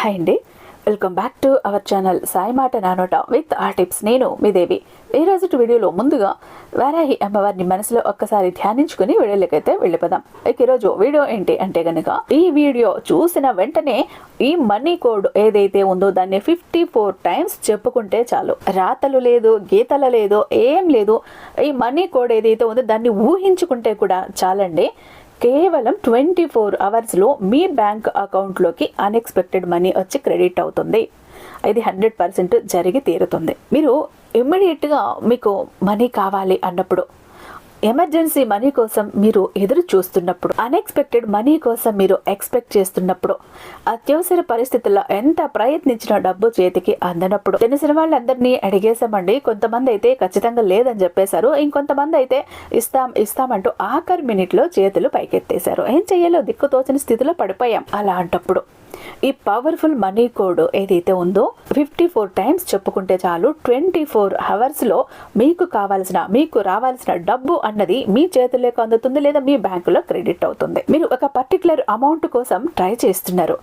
Hi అండి. Welcome back to our channel Sai మాట నానోట విత్ ఆ టిప్స్ నేను మీ దేవి. ఈ రోజు వీడియోలో ముందుగా వారాహి అమ్మవారిని మనసులో ఒక్కసారి ధ్యానించుకుని వీడియోలకైతే వెళ్ళిపోదాం. ఇక ఈరోజు వీడియో ఏంటి అంటే కనుక ఈ వీడియో చూసిన వెంటనే ఈ మనీ కోడ్ ఏదైతే ఉందో దాన్ని ఫిఫ్టీ ఫోర్ టైమ్స్ చెప్పుకుంటే చాలు. రాతలు లేదు గీతలు లేదు ఏం లేదు ఈ మనీ కోడ్ ఏదైతే ఉందో దాన్ని ఊహించుకుంటే కూడా చాలండి. కేవలం ట్వంటీ ఫోర్ అవర్స్లో మీ బ్యాంక్ అకౌంట్లోకి అన్ఎక్స్పెక్టెడ్ మనీ వచ్చి క్రెడిట్ అవుతుంది. ఇది హండ్రెడ్ పర్సెంట్ జరిగి తీరుతుంది. మీరు ఇమ్మీడియట్గా మీకు మనీ కావాలి అన్నప్పుడు ఎమర్జెన్సీ మనీ కోసం మీరు ఎదురు చూస్తున్నప్పుడు అన్ఎక్స్పెక్టెడ్ మనీ కోసం మీరు ఎక్స్పెక్ట్ చేస్తున్నప్పుడు అత్యవసర పరిస్థితుల్లో ఎంత ప్రయత్నించిన డబ్బు చేతికి అందనప్పుడు. తెలిసిన వాళ్ళందరినీ అడిగేశామండి కొంతమంది అయితే ఖచ్చితంగా లేదని చెప్పేశారు ఇంకొంతమంది అయితే ఇస్తాం ఇస్తామంటూ ఆఖరి మినిట్లో చేతులు పైకెత్తేశారు. ఏం చెయ్యాలో దిక్కుతోచని స్థితిలో పడిపోయాం అలాంటప్పుడు. ఈ పవర్ఫుల్ మనీ కోడ్ ఏదైతే ఉందో ఫిఫ్టీ ఫోర్ టైమ్స్ చెప్పుకుంటే చాలు ట్వంటీ ఫోర్ అవర్స్లో మీకు కావాల్సిన మీకు రావాల్సిన డబ్బు అన్నది మీ చేతుల్లోకి అందుతుంది లేదా మీ బ్యాంకులో క్రెడిట్ అవుతుంది. మీరు ఒక పర్టికులర్ అమౌంట్ కోసం ట్రై చేస్తున్నారు.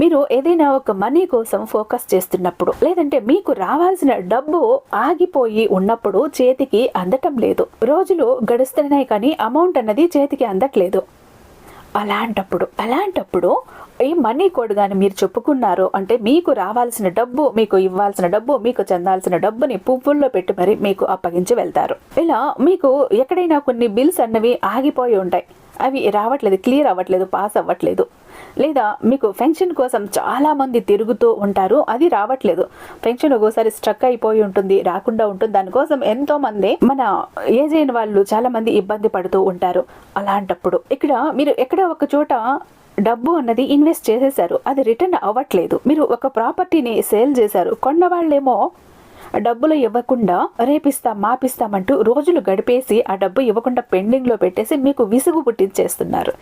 మీరు ఏదైనా ఒక మనీ కోసం ఫోకస్ చేస్తున్నప్పుడు లేదంటే మీకు రావాల్సిన డబ్బు ఆగిపోయి ఉన్నప్పుడు చేతికి అందటం లేదు. రోజులు గడుస్తున్నాయి కానీ అమౌంట్ అన్నది చేతికి అందట్లేదు. అలాంటప్పుడు అలాంటప్పుడు ఈ మనీ కోడ్ కానీ మీరు చెప్పుకున్నారు అంటే మీకు రావాల్సిన డబ్బు మీకు ఇవ్వాల్సిన డబ్బు మీకు చెందాల్సిన డబ్బుని పువ్వుల్లో పెట్టి మరి మీకు అప్పగించి వెళ్తారు. ఇలా మీకు ఎక్కడైనా కొన్ని బిల్స్ అన్నవి ఆగిపోయి ఉంటాయి. అవి రావట్లేదు క్లియర్ అవ్వట్లేదు పాస్ అవ్వట్లేదు. లేదా మీకు పెన్షన్ కోసం చాలామంది తిరుగుతూ ఉంటారు అది రావట్లేదు. పెన్షన్ ఒక్కోసారి స్ట్రక్ అయిపోయి ఉంటుంది రాకుండా ఉంటుంది. దానికోసం ఎంతోమంది మన ఏజ్ అయిన వాళ్ళు చాలామంది ఇబ్బంది పడుతూ ఉంటారు అలాంటప్పుడు. ఇక్కడ మీరు ఎక్కడ ఒక చోట డబ్బు అన్నది ఇన్వెస్ట్ చేసేసారు అది రిటర్న్ అవ్వట్లేదు. మీరు ఒక ప్రాపర్టీని సేల్ చేశారు కొన్న వాళ్ళేమో డబ్బులు ఇవ్వకుండా రేపిస్తాం మాపిస్తామంటూ రోజులు గడిపేసి ఆ డబ్బు ఇవ్వకుండా పెండింగ్లో పెట్టేసి మీకు విసుగు పుట్టించేస్తున్నారు.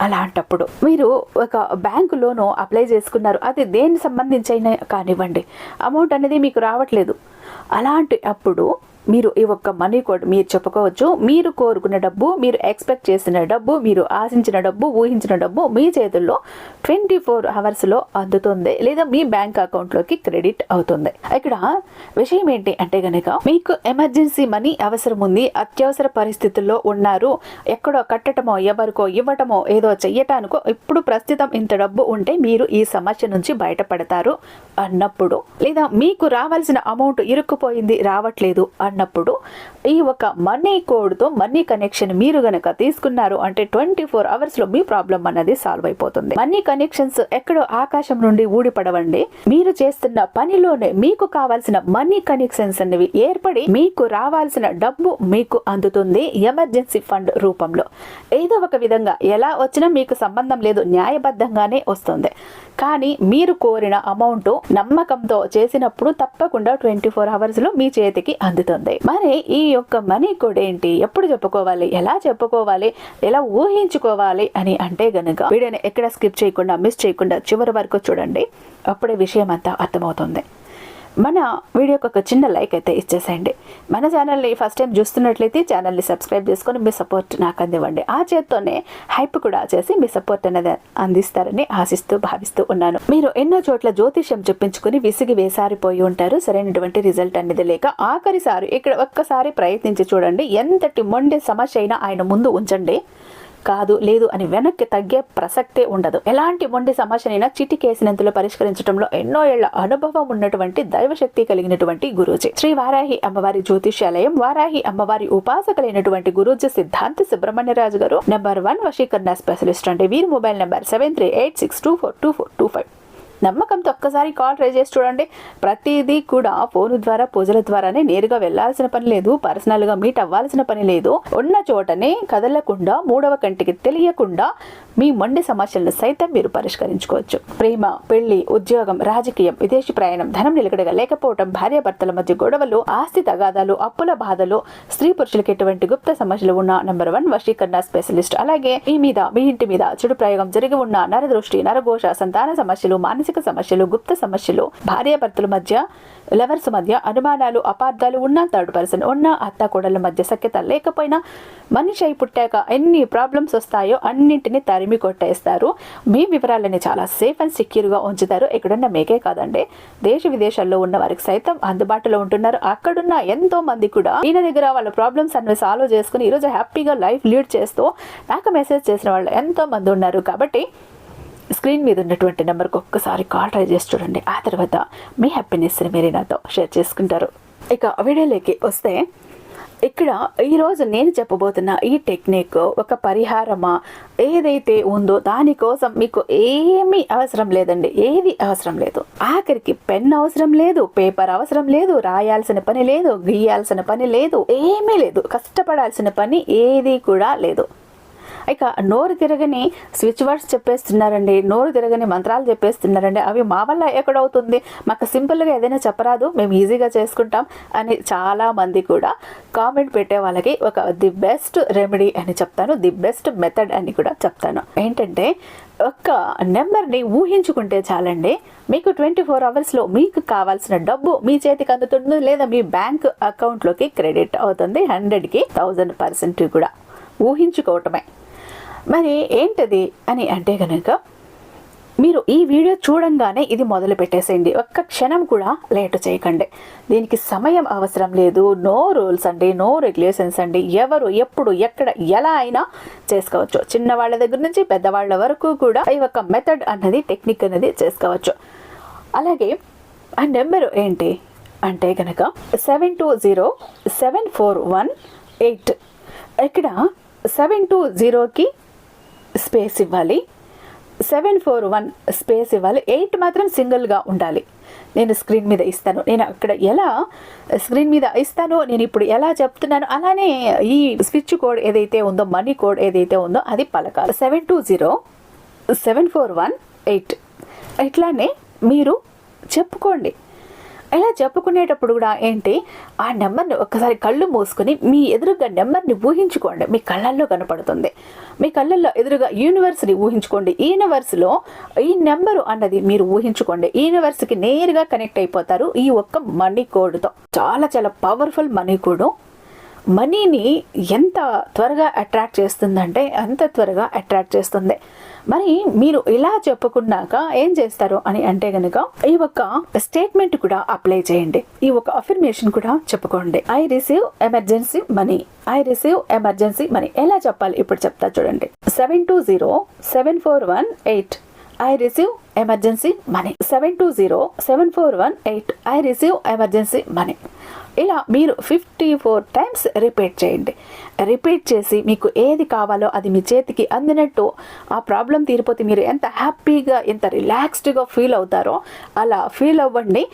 అలాంటప్పుడు మీరు ఒక బ్యాంకు లోను అప్లై చేసుకున్నారు. అది దేనికి సంబంధించి అయినా కానివ్వండి. అమౌంట్ అనేది మీకు రావట్లేదు. అలాంటి అప్పుడు మీరు ఈ ఒక్క మనీ కోడ్ మీరు చెప్పుకోవచ్చు. మీరు కోరుకున్న డబ్బు మీరు ఎక్స్పెక్ట్ చేసిన డబ్బు మీరు ఆశించిన డబ్బు ఊహించిన డబ్బు మీ చేతుల్లో ట్వంటీ ఫోర్ అవర్స్లో అందుతుంది. లేదా మీ బ్యాంక్ అకౌంట్లోకి క్రెడిట్ అవుతుంది. ఇక్కడ విషయం ఏంటి అంటే కనుక మీకు ఎమర్జెన్సీ మనీ అవసరం ఉంది. అత్యవసర పరిస్థితుల్లో ఉన్నారు. ఎక్కడో కట్టటమో ఎవరికో ఇవ్వటమో ఏదో చెయ్యటానికో ఇప్పుడు ప్రస్తుతం ఇంత డబ్బు ఉంటే మీరు ఈ సమస్య నుంచి బయటపడతారు అన్నప్పుడు. లేదా మీకు రావాల్సిన అమౌంట్ ఇరుక్కుపోయింది రావట్లేదు అన్నప్పుడు ఈ ఒక మనీ కోడ్తో మనీ కనెక్షన్ మీరు గనక తీసుకున్నారు అంటే ట్వంటీ ఫోర్ అవర్స్లో మీ ప్రాబ్లం అన్నది సాల్వ్ అయిపోతుంది. మనీ కనెక్షన్స్ ఎక్కడో ఆకాశం నుండి ఊడిపడవండి. మీరు చేస్తున్న పనిలోనే మీకు కావాల్సిన మనీ కనెక్షన్స్ అనేవి ఏర్పడి మీకు రావాల్సిన డబ్బు మీకు అందుతుంది ఎమర్జెన్సీ ఫండ్ రూపంలో. ఏదో ఒక విధంగా ఎలా వచ్చినా మీకు సంబంధం లేదు న్యాయబద్ధంగానే వస్తుంది. కానీ మీరు కోరిన అమౌంట్ నమ్మకంతో చేసినప్పుడు తప్పకుండా ట్వంటీ ఫోర్ అవర్స్లో మీ చేతికి అందుతుంది. మరి ఈ యొక్క మనీ కూడా ఏంటి? ఎప్పుడు చెప్పుకోవాలి? ఎలా చెప్పుకోవాలి? ఎలా ఊహించుకోవాలి అని అంటే గనుక వీడియోని ఎక్కడ స్కిప్ చేయకుండా మిస్ చేయకుండా చివరి వరకు చూడండి. అప్పుడే విషయం అంతా అర్థమవుతుంది. మన వీడియోకి ఒక చిన్న లైక్ అయితే ఇచ్చేసేయండి. మన ఛానల్ని ఫస్ట్ టైం చూస్తున్నట్లయితే ఛానల్ని సబ్స్క్రైబ్ చేసుకొని మీ సపోర్ట్ నాకు అందివ్వండి. ఆ చేత్తోనే హైప్ కూడా చేసి మీ సపోర్ట్ అనేది అందిస్తారని ఆశిస్తూ భావిస్తూ ఉన్నాను. మీరు ఎన్నో చోట్ల జ్యోతిష్యం చెప్పించుకుని విసిగి వేసారిపోయి ఉంటారు. సరైనటువంటి రిజల్ట్ అనేది లేక ఆఖరిసారి ఇక్కడ ఒక్కసారి ప్రయత్నించి చూడండి. ఎంతటి మొండి సమస్య అయినా ఆయన ముందు ఉంచండి. కాదు లేదు అని వెనక్కి తగ్గే ప్రసక్తే ఉండదు. ఎలాంటి మొండి సమస్యనైనా చిటికేసినంతలో పరిష్కరించడంలో ఎన్నో ఏళ్ళ అనుభవం ఉన్నటువంటి దైవశక్తి కలిగినటువంటి గురూజీ. శ్రీ వారాహి అమ్మవారి జ్యోతిష్యాలయం వారాహి అమ్మవారి ఉపాసకులైనటువంటి గురూజీ సిద్ధాంతి సుబ్రహ్మణ్యరాజు గారు నెంబర్ వన్ వశీకరణ స్పెషలిస్ట్ అంటే వీరి mobile number seven three eight six two four two four two five. నమ్మకంతో ఒక్కసారి కాల్ ట్రై చేసి చూడండి. ప్రతిదీ కూడా ఫోన్ ద్వారా పూజల ద్వారానే నేరుగా వెళ్ళాల్సిన పని లేదు. పర్సనల్గా మీట్ అవ్వాల్సిన పని లేదు. ఉన్న చోటనే కదలకుండా మూడవ కంటికి తెలియకుండా మీ మొండి సమస్యలను సైతం మీరు పరిష్కరించుకోవచ్చు. ప్రేమ పెళ్ళి ఉద్యోగం రాజకీయం విదేశీ ప్రయాణం ధనం నిలకడగా లేకపోవడం భార్యాభర్తల మధ్య గొడవలు ఆస్తి తగాదాలు అప్పుల బాధలు స్త్రీ పురుషులకి ఎటువంటి గుప్త సమస్యలు ఉన్న నంబర్ వన్ వశీకరణ స్పెషలిస్ట్. అలాగే మీ మీద మీ ఇంటి మీద చెడు ప్రయోగం జరిగి ఉన్న నరదృష్టి నరఘోష సంతాన సమస్యలు మానసిక సమస్యలు గుప్త సమస్యలు భార్యాభర్తల మధ్య లవర్స్ మధ్య అనుమానాలు అపార్థాలు ఉన్న థర్డ్ పర్సన్ ఉన్న అత్త కోడల మధ్య సఖ్యత లేకపోయినా మనిషి అయి పుట్టాక ఎన్ని ప్రాబ్లమ్స్ వస్తాయో అన్నింటినీ తరిమి తరిమి కొట్టేస్తారు. మీ వివరాలని చాలా సేఫ్ అండ్ సెక్యూర్గా ఉంచుతారు. ఇక్కడున్న మీకే కాదండి. దేశ విదేశాల్లో ఉన్న వారికి సైతం అందుబాటులో ఉంటున్నారు. అక్కడున్న ఎంతో మంది కూడా ఈయన దగ్గర వాళ్ళ ప్రాబ్లమ్స్ అన్ని సాల్వ్ చేసుకుని ఈరోజు హ్యాపీగా లైఫ్ లీడ్ చేస్తూ నాకు మెసేజ్ చేసిన వాళ్ళు ఎంతో మంది ఉన్నారు. కాబట్టి స్క్రీన్ మీద ఉన్నటువంటి నెంబర్కి ఒక్కసారి కాల్ ట్రై చేసి చూడండి. ఆ తర్వాత మీ హ్యాపీనెస్ని మీరే నాతో షేర్ చేసుకుంటారు. ఇక వీడియోలోకి వస్తే ఇక్కడ ఈరోజు నేను చెప్పబోతున్న ఈ టెక్నిక్ ఒక పరిహారమా? ఏదైతే ఉందో దానికోసం మీకు ఏమీ అవసరం లేదండి. ఏది అవసరం లేదు. ఆఖరికి పెన్ అవసరం లేదు పేపర్ అవసరం లేదు రాయాల్సిన పని లేదు గీయాల్సిన పని లేదు ఏమీ లేదు. కష్టపడాల్సిన పని ఏది కూడా లేదు. ఇక నోరు తిరగని స్విచ్ వర్డ్స్ చెప్పేస్తున్నారండి నోరు తిరగని మంత్రాలు చెప్పేస్తున్నారండి. అవి మా వల్ల ఎక్కడవుతుంది? మాకు సింపుల్గా ఏదైనా చెప్పరాదు మేము ఈజీగా చేసుకుంటాం అని చాలా మంది కూడా కామెంట్ పెట్టే వాళ్ళకి ఒక ది బెస్ట్ రెమెడీ అని చెప్తాను ది బెస్ట్ మెథడ్ అని కూడా చెప్తాను. ఏంటంటే ఒక్క నెంబర్ని ఊహించుకుంటే చాలండి మీకు ట్వంటీ ఫోర్ అవర్స్లో మీకు కావాల్సిన డబ్బు మీ చేతికి అందుతుంది లేదా మీ బ్యాంక్ అకౌంట్లోకి క్రెడిట్ అవుతుంది హండ్రెడ్కి థౌజండ్ పర్సెంట్ కూడా. ఊహించుకోవటమే. మరి ఏంటది అని అంటే కనుక మీరు ఈ వీడియో చూడంగానే ఇది మొదలు పెట్టేసేయండి. ఒక్క క్షణం కూడా లేట్ చేయకండి. దీనికి సమయం అవసరం లేదు. నో రూల్స్ అండి నో రెగ్యులేషన్స్ అండి. ఎవరు ఎప్పుడు ఎక్కడ ఎలా అయినా చేసుకోవచ్చు. చిన్నవాళ్ళ దగ్గర నుంచి పెద్దవాళ్ళ వరకు కూడా ఈ ఒక మెథడ్ అన్నది టెక్నిక్ అనేది చేసుకోవచ్చు. అలాగే ఆ నెంబరు ఏంటి అంటే కనుక seven two zero seven four one eight ఇక్కడ సెవెన్ టూ జీరోకి స్పేస్ ఇవ్వాలి. సెవెన్ ఫోర్ వన్ స్పేస్ ఇవ్వాలి. ఎయిట్ మాత్రం సింగిల్గా ఉండాలి. నేను స్క్రీన్ మీద ఇస్తాను. నేను అక్కడ ఎలా స్క్రీన్ మీద ఇస్తానో? నేను ఇప్పుడు ఎలా చెప్తున్నాను? అలానే ఈ స్విచ్ కోడ్ ఏదైతే ఉందో మనీ కోడ్ ఏదైతే ఉందో అది పలకాలి. Seven two zero seven four one eight. ఇట్లానే మీరు చెప్పుకోండి. చెప్పుకునేటప్పుడు కూడా ఏంటి ఆ నెంబర్ని ఒక్కసారి కళ్ళు మూసుకొని మీ ఎదురుగా నెంబర్ని ఊహించుకోండి. మీ కళ్ళల్లో కనపడుతుంది. మీ కళ్ళల్లో ఎదురుగా యూనివర్స్ని ఊహించుకోండి. యూనివర్స్లో ఈ నెంబరు అన్నది మీరు ఊహించుకోండి. యూనివర్స్కి నేరుగా కనెక్ట్ అయిపోతారు ఈ ఒక్క మనీ కోడ్తో. చాలా చాలా పవర్ఫుల్ మనీ కోడ్. మనీని ఎంత త్వరగా అట్రాక్ట్ చేస్తుందంటే అంత త్వరగా అట్రాక్ట్ చేస్తుంది. మరి మీరు ఇలా చెప్పుకున్నాక ఏం చేస్తారు అని అంటే గనుక ఈ ఒక్క స్టేట్మెంట్ కూడా అప్లై చేయండి. ఈ ఒక అఫర్మేషన్ కూడా చెప్పుకోండి. I receive emergency money I receive emergency money ఎలా చెప్పాలి? ఇప్పుడు చెప్తా చూడండి. Seven two zero seven four one eight I receive emergency money seven two zero seven four one eight I receive emergency money ఇలా మీరు fifty four times repeat చేయండి. Repeat చేసి మీకు ఏది కావాలో అది మీ చేతికి అందినట్టు ఆ ప్రాబ్లం తీరిపోతే మీరు ఎంత హ్యాపీగా ఎంత రిలాక్స్డ్గా ఫీల్ అవుతారో అలా ఫీల్ అవ్వండి.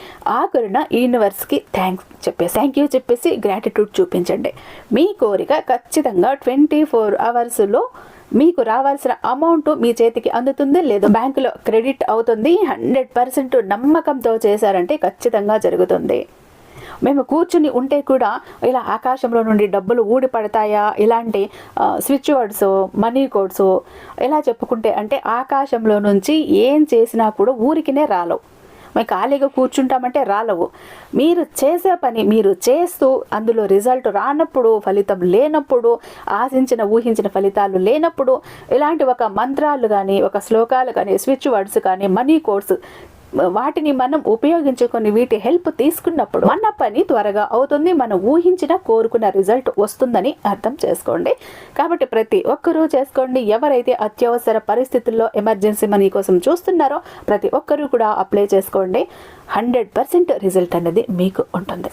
ఆఖరున యూనివర్స్కి థ్యాంక్స్ చెప్పేసి థ్యాంక్ యూ చెప్పేసి గ్రాటిట్యూడ్ చూపించండి. మీ కోరిక ఖచ్చితంగా ట్వంటీ ఫోర్ అవర్స్లో మీకు రావాల్సిన అమౌంట్ మీ చేతికి అందుతుంది లేదా బ్యాంకులో క్రెడిట్ అవుతుంది. హండ్రెడ్ పర్సెంట్ నమ్మకంతో చేశారంటే ఖచ్చితంగా జరుగుతుంది. మేము కూర్చుని ఉంటే కూడా ఇలా ఆకాశంలో నుండి డబ్బులు ఊడి పడతాయా? ఇలాంటి స్విచ్ వర్డ్స్ మనీ కోడ్స్ ఎలా చెప్పుకుంటే అంటే ఆకాశంలో నుంచి ఏం చేసినా కూడా ఊరికినే రాలవు. మేము ఖాళీగా కూర్చుంటామంటే రాలవు. మీరు చేసే పని మీరు చేస్తూ అందులో రిజల్ట్ రానప్పుడు ఫలితం లేనప్పుడు ఆశించిన ఊహించిన ఫలితాలు లేనప్పుడు ఇలాంటి ఒక మంత్రాలు కానీ ఒక శ్లోకాలు కానీ స్విచ్ వర్డ్స్ కానీ మనీ కోడ్స్ వాటిని మనం ఉపయోగించుకొని వీటి హెల్ప్ తీసుకున్నప్పుడు మన పని త్వరగా అవుతుంది మనం ఊహించిన కోరుకున్న రిజల్ట్ వస్తుందని అర్థం చేసుకోండి. కాబట్టి ప్రతి ఒక్కరూ చేసుకోండి. ఎవరైతే అత్యవసర పరిస్థితుల్లో ఎమర్జెన్సీ మనీ కోసం చూస్తున్నారో ప్రతి ఒక్కరూ కూడా అప్లై చేసుకోండి. హండ్రెడ్ పర్సెంట్ రిజల్ట్ అనేది మీకు ఉంటుంది.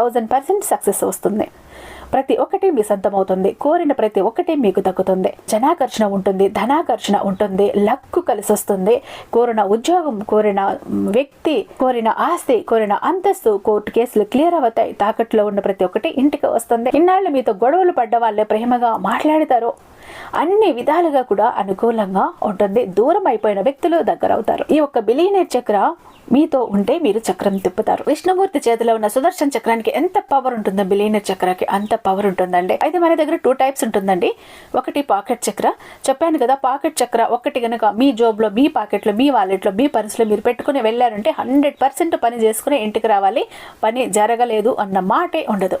థౌజండ్ పర్సెంట్ సక్సెస్ వస్తుంది. ప్రతి ఒక్కటి మీ సొంతమవుతుంది. కోరిన ప్రతి ఒక్కటి మీకు దక్కుతుంది. జనాకర్షణ ఉంటుంది. ధనాకర్షణ ఉంటుంది. లక్కు కలిసి వస్తుంది కోరిన ఉద్యోగం కోరిన వ్యక్తి కోరిన ఆస్తి కోరిన అంతస్తు కోర్టు కేసులు క్లియర్ అవుతాయి. తాకట్లో ఉన్న ప్రతి ఒక్కటి ఇంటికి వస్తుంది. ఇన్నాళ్ళు మీతో గొడవలు పడ్డ వాళ్ళే ప్రేమగా మాట్లాడతారు. అన్ని విధాలుగా కూడా అనుకూలంగా ఉంటుంది. దూరం అయిపోయిన వ్యక్తులు దగ్గర అవుతారు ఈ యొక్క బిలియనేర్ చక్ర మీతో ఉంటే మీరు చక్రం తిప్పుతారు. విష్ణుమూర్తి చేతిలో ఉన్న సుదర్శన్ చక్రానికి ఎంత పవర్ ఉంటుందో బిలియనర్ చక్రకి అంత పవర్ ఉంటుందండి. అయితే మన దగ్గర టూ టైప్స్ ఉంటుందండి. ఒకటి పాకెట్ చక్ర. చెప్పాను కదా పాకెట్ చక్ర ఒకటి కనుక మీ జాబ్లో మీ పాకెట్లో మీ వాలెట్లో మీ పర్సులో మీరు పెట్టుకుని వెళ్ళారంటే హండ్రెడ్ పర్సెంట్ పని చేసుకుని ఇంటికి రావాలి. పని జరగలేదు అన్న మాటే ఉండదు.